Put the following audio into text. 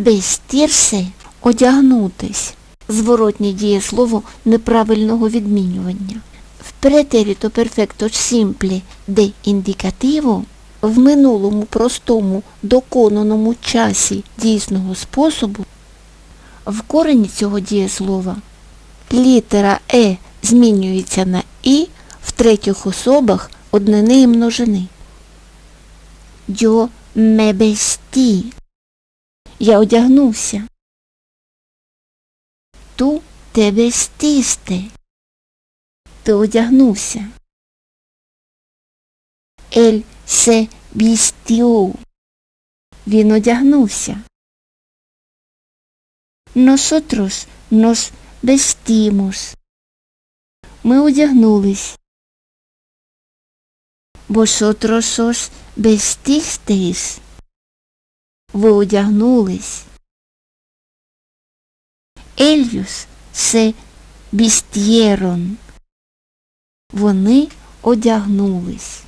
Vestirse – одягнутись. Зворотнє дієслово неправильного відмінювання. В претеріто перфекто simple де індикативо в минулому простому доконаному часі дійсного способу в корені цього дієслова літера Е змінюється на І в третіх особах однини і множини. Yo me. Я одягнувся. Ту те вестісте. Ти одягнувся. Ель се vistió. Він одягнувся. Nosotros nos vestimos. Ми одягнулись. Vosotros os vestisteis. Ви одягнулись. Ельюс це бістєрон. Вони одягнулись.